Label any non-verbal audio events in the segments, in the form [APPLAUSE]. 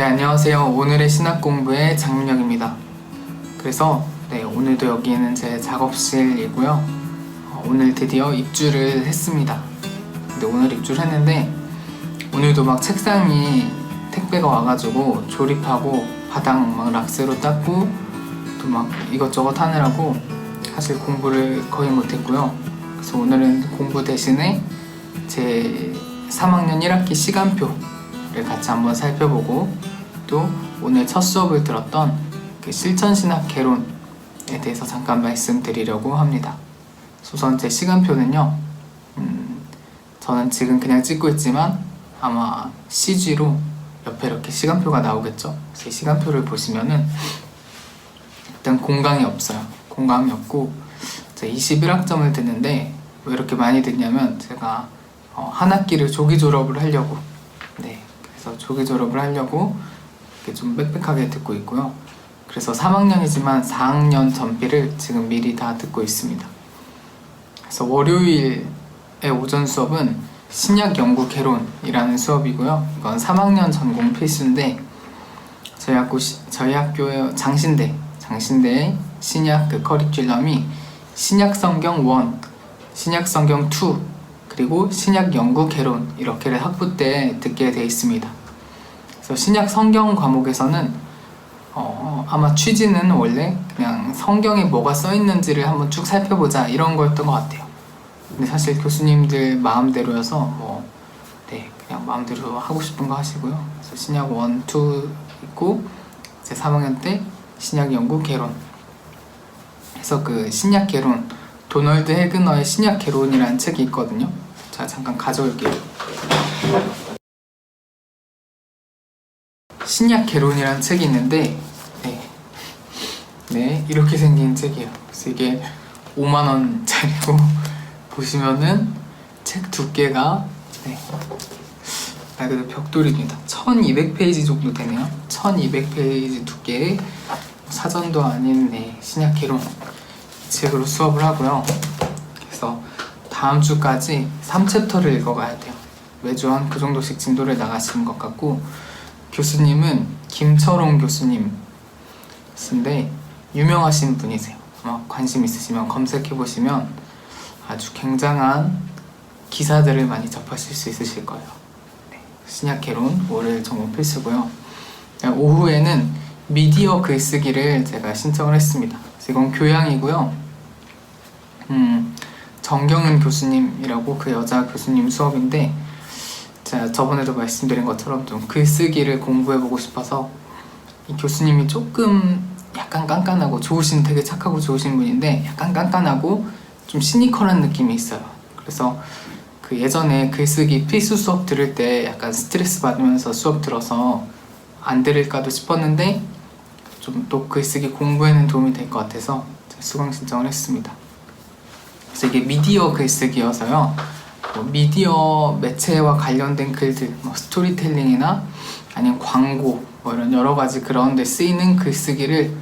네, 안녕하세요. 오늘의 신학 공부의 장민혁입니다. 그래서 네, 오늘도 여기는 제 작업실이고요. 어, 오늘 드디어 입주를 했습니다. 근데 오늘 입주를 했는데 오늘도 막 책상이 택배가 와가지고 조립하고 바닥 막 락스로 닦고 또 막 이것저것 하느라고 사실 공부를 거의 못했고요. 그래서 오늘은 공부 대신에 제 3학년 1학기 시간표 를 같이 한번 살펴보고 또 오늘 첫 수업을 들었던 그 실천신학 개론에 대해서 잠깐 말씀드리려고 합니다. 우선 제 시간표는요, 음, 저는 지금 그냥 찍고 있지만 아마 CG로 옆에 이렇게 시간표가 나오겠죠. 이 시간표를 보시면은 일단 공강이 없어요. 공강이 없고 제가 21학점을 듣는데 왜 이렇게 많이 듣냐면 제가 어, 한 학기를 조기 졸업을 하려고 네 그래서 조기 졸업을 하려고 이렇게 좀 빽빽하게 듣고 있고요. 그래서 3학년이지만 4학년 전비를 지금 미리 다 듣고 있습니다. 그래서 월요일의 오전 수업은 신약 연구 개론이라는 수업이고요. 이건 3학년 전공 필수인데 저희 학교 시- 저희 학교의 장신대 장신대의 신약 그 커리큘럼이 신약 성경 1, 신약 성경 2 그리고 신약 연구 개론 이렇게를 학부 때 듣게 돼 있습니다. 그래서 신약 성경 과목에서는 어, 아마 취지는 원래 그냥 성경에 뭐가 써 있는지를 한번 쭉 살펴보자 이런 거였던 것 같아요. 근데 사실 교수님들 마음대로여서 뭐 네, 그냥 마음대로 하고 싶은 거 하시고요. 그래서 신약 1, 2 있고 이제 3학년 때 신약 연구 개론. 그래서 그 신약 개론 도널드 헤그너의 신약 개론이라는 책이 있거든요. 제가 잠깐 가져올게요. 신약 개론이라는 책이 있는데 네, 네 이렇게 생긴 책이에요. 그래서 이게 5만 원짜리고 [LAUGHS] 보시면은 책 두께가 네, 말 그대로 벽돌입니다. 1200페이지 정도 되네요. 1200페이지 두께의 사전도 아닌 네, 신약 개론 책으로 수업을 하고요. 그래서 다음 주까지 3챕터를 읽어가야 돼요. 매주 한 그 정도씩 진도를 나가시는 것 같고 교수님은 김철홍 교수님인데 유명하신 분이세요. 아마 관심 있으시면 검색해 보시면 아주 굉장한 기사들을 많이 접하실 수 있으실 거예요. 네, 신약 개론 월요일 전공 필수고요. 네, 오후에는 미디어 글쓰기를 제가 신청을 했습니다. 이건 교양이고요. 음, 정경은 교수님이라고 그 여자 교수님 수업인데 제가 저번에도 말씀드린 것처럼 좀 글쓰기를 공부해보고 싶어서 이 교수님이 조금 약간 깐깐하고 좋으신 되게 착하고 좋으신 분인데 약간 깐깐하고 좀 시니컬한 느낌이 있어요. 그래서 그 예전에 글쓰기 필수 수업 들을 때 약간 스트레스 받으면서 수업 들어서 안 들을까도 싶었는데 좀 또 글쓰기 공부에는 도움이 될 것 같아서 수강 신청을 했습니다. 그래서 이게 미디어 글쓰기여서요. 뭐 미디어 매체와 관련된 글들, 뭐 스토리텔링이나 아니면 광고 뭐 이런 여러 가지 그런 데 쓰이는 글쓰기를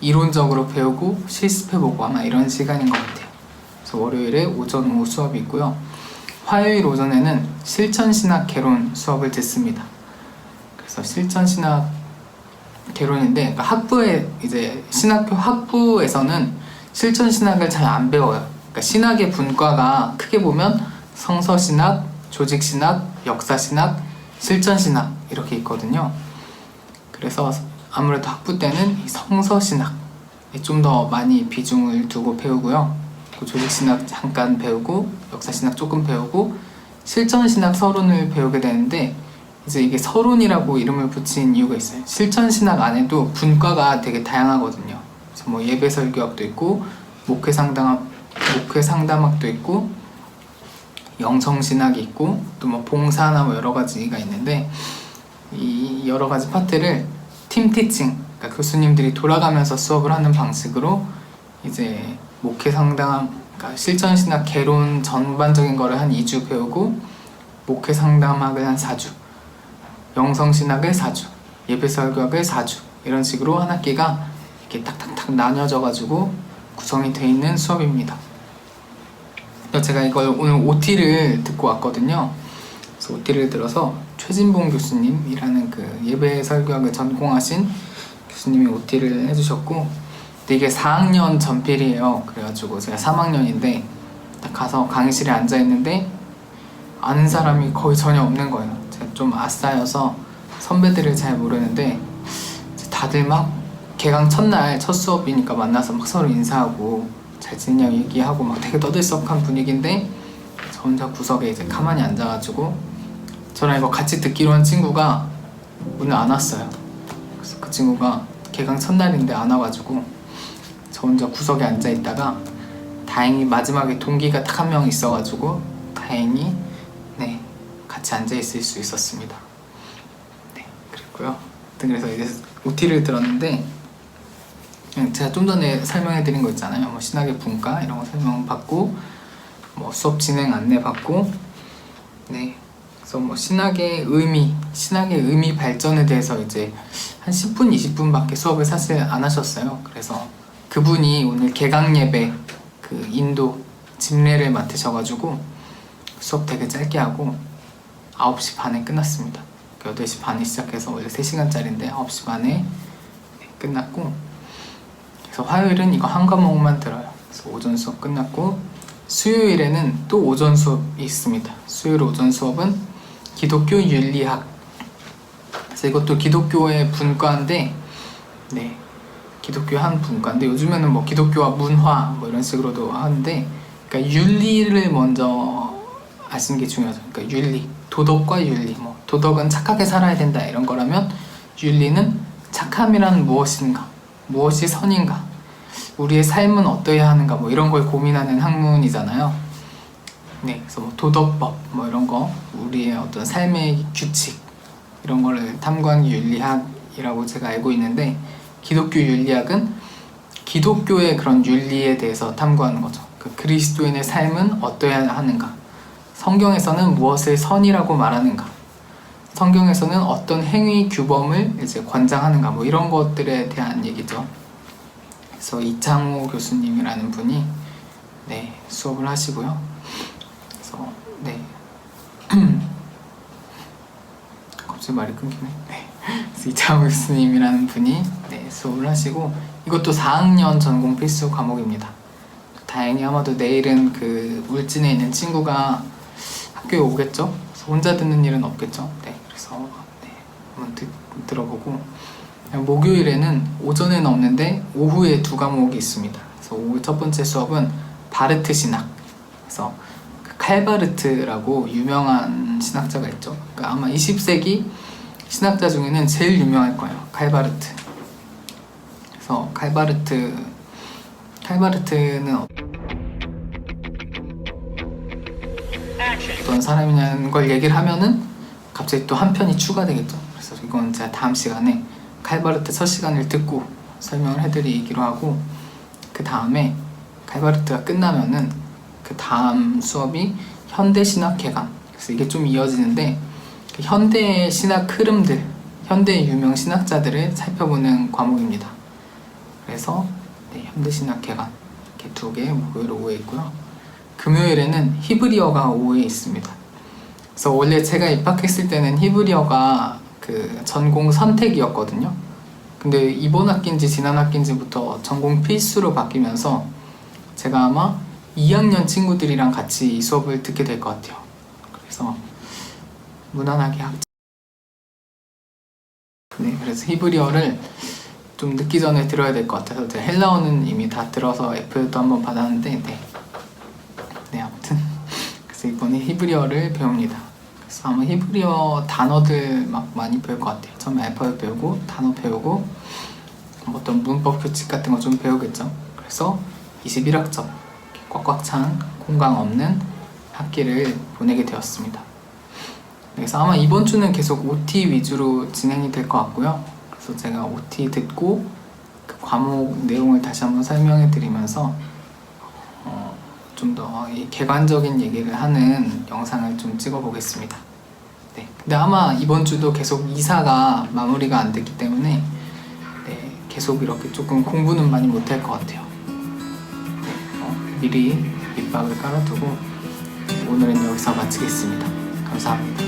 이론적으로 배우고 실습해보고 아마 이런 시간인 것 같아요. 그래서 월요일에 오전 오후 수업이 있고요. 화요일 오전에는 실천신학 개론 수업을 듣습니다. 그래서 실천신학 개론인데 그러니까 학부에 이제 신학교 학부에서는 실천신학을 잘 안 배워요. 그러니까 신학의 분과가 크게 보면 성서신학, 조직신학, 역사신학, 실천신학 이렇게 있거든요. 그래서 아무래도 학부 때는 이 성서신학에 좀 더 많이 비중을 두고 배우고요. 그 조직신학 잠깐 배우고 역사신학 조금 배우고 실천신학 서론을 배우게 되는데 이제 이게 서론이라고 이름을 붙인 이유가 있어요. 실천신학 안에도 분과가 되게 다양하거든요. 그래서 뭐 예배설교학도 있고 목회 상담학 목회 상담학도 있고 영성신학이 있고 또 뭐 봉사나 뭐 여러 가지가 있는데 이 여러 가지 파트를 팀 티칭 그러니까 교수님들이 돌아가면서 수업을 하는 방식으로 이제 목회 상담 그러니까 실전 신학 개론 전반적인 거를 한 2주 배우고 목회 상담학을 한 4주 영성 신학을 4주 예배 설교학을 4주 이런 식으로 한 학기가 이렇게 탁탁탁 나뉘어져 가지고 구성이 돼 있는 수업입니다. 그래서 제가 이걸 오늘 OT를 듣고 왔거든요. 그래서 OT를 들어서 최진봉 교수님이라는 그 예배 설교학을 전공하신 교수님이 OT를 해주셨고 근데 이게 4학년 전필이에요. 그래가지고 제가 3학년인데 딱 가서 강의실에 앉아 있는데 아는 사람이 거의 전혀 없는 거예요. 제가 좀 아싸여서 선배들을 잘 모르는데 다들 막 개강 첫날 첫 수업이니까 만나서 막 서로 인사하고 잘 지내냐고 얘기하고 막 되게 떠들썩한 분위기인데 저 혼자 구석에 이제 가만히 앉아가지고 저랑 이거 같이 듣기로 한 친구가 오늘 안 왔어요. 그래서 그 친구가 개강 첫날인데 안 와가지고 저 혼자 구석에 앉아 있다가 다행히 마지막에 동기가 딱 한 명 있어가지고 다행히 네 같이 앉아 있을 수 있었습니다. 네 그랬고요. 그래서 이제 OT를 들었는데 제가 좀 전에 설명해 드린 거 있잖아요. 뭐 신학의 분과 이런 거 설명 받고 뭐 수업 진행 안내 받고 네 그래서 뭐 신학의 의미, 신학의 의미 발전에 대해서 이제 한 10분, 20분밖에 수업을 사실 안 하셨어요. 그래서 그분이 오늘 개강 예배 그 인도 집례를 맡으셔 가지고 수업 되게 짧게 하고 9시 반에 끝났습니다. 8시 반에 시작해서 원래 3시간짜리인데 9시 반에 네, 끝났고 그래서 화요일은 이거 한 과목만 들어요. 그래서 오전 수업 끝났고 수요일에는 또 오전 수업이 있습니다. 수요일 오전 수업은 기독교 윤리학. 그래서 이것도 기독교의 분과인데, 네, 기독교 한 분과인데 요즘에는 뭐 기독교와 문화 뭐 이런 식으로도 하는데, 그러니까 윤리를 먼저 아시는 게 중요하죠. 그러니까 윤리, 도덕과 윤리. 뭐 도덕은 착하게 살아야 된다 이런 거라면 윤리는 착함이란 무엇인가, 무엇이 선인가, 우리의 삶은 어떠해야 하는가 뭐 이런 걸 고민하는 학문이잖아요. 네, 그래서 뭐 도덕법 뭐 이런 거 우리의 어떤 삶의 규칙 이런 거를 게 윤리학이라고 제가 알고 있는데 기독교 윤리학은 기독교의 그런 윤리에 대해서 탐구하는 거죠. 그 그리스도인의 삶은 어떠해야 하는가? 성경에서는 무엇을 선이라고 말하는가? 성경에서는 어떤 행위 규범을 이제 권장하는가? 뭐 이런 것들에 대한 얘기죠. 그래서 이창호 교수님이라는 분이 네 수업을 하시고요. 그래서 네 [CLEARS THROAT] 갑자기 말이 끊기네. 네. 이창호 교수님이라는 분이 네 수업을 하시고 이것도 4학년 전공 필수 과목입니다. 다행히 아마도 내일은 그 울진에 있는 친구가 학교에 오겠죠. 혼자 듣는 일은 없겠죠. 네 그래서 네 한번 듣, 들어보고 목요일에는 오전에는 없는데 오후에 두 과목이 있습니다. 그래서 오후 첫 번째 수업은 바르트 신학. 그래서 그 칼바르트라고 유명한 신학자가 있죠. 그러니까 아마 20세기 신학자 중에는 제일 유명할 거예요. 칼바르트. 그래서 칼바르트 칼바르트는 어떤 사람이냐는 걸 얘기를 하면은 갑자기 또 한 편이 추가되겠죠. 그래서 이건 제가 다음 시간에 칼바르트 첫 시간을 듣고 설명을 해드리기로 하고 그 다음에 칼바르트가 끝나면은 그 다음 수업이 현대 신학 개강 그래서 이게 좀 이어지는데 그 현대 신학 흐름들 현대 유명 신학자들을 살펴보는 과목입니다. 그래서 네, 현대 신학 개강 이렇게 두 개 목요일 오후에 있고요. 금요일에는 히브리어가 오후에 있습니다. 그래서 원래 제가 입학했을 때는 히브리어가 그 전공 선택이었거든요. 근데 이번 학기인지 지난 학기인지부터 전공 필수로 바뀌면서 제가 아마 2학년 친구들이랑 같이 이 수업을 듣게 될 것 같아요. 그래서 무난하게 학. 네, 그래서 히브리어를 좀 늦기 전에 들어야 될 것 같아서 제가 헬라어는 이미 다 들어서 F도 한번 받았는데 네, 네 아무튼 [LAUGHS] 그래서 이번에 히브리어를 배웁니다. 아마 히브리어 단어들 막 많이 배울 것 같아요. 처음에 알파벳 배우고 단어 배우고 뭐 어떤 문법 규칙 같은 거 좀 배우겠죠. 그래서 21학점 꽉꽉 찬 공강 없는 학기를 보내게 되었습니다. 그래서 아마 이번 주는 계속 OT 위주로 진행이 될 것 같고요. 그래서 제가 OT 듣고 그 과목 내용을 다시 한번 설명해 드리면서 어, 좀 더 개관적인 얘기를 하는 영상을 좀 찍어 보겠습니다. 네. 근데 아마 이번 주도 계속 이사가 마무리가 안 됐기 때문에 네, 계속 이렇게 조금 공부는 많이 못할 것 같아요. 네, 어, 미리 밑밥을 깔아두고 오늘은 여기서 마치겠습니다. 감사합니다.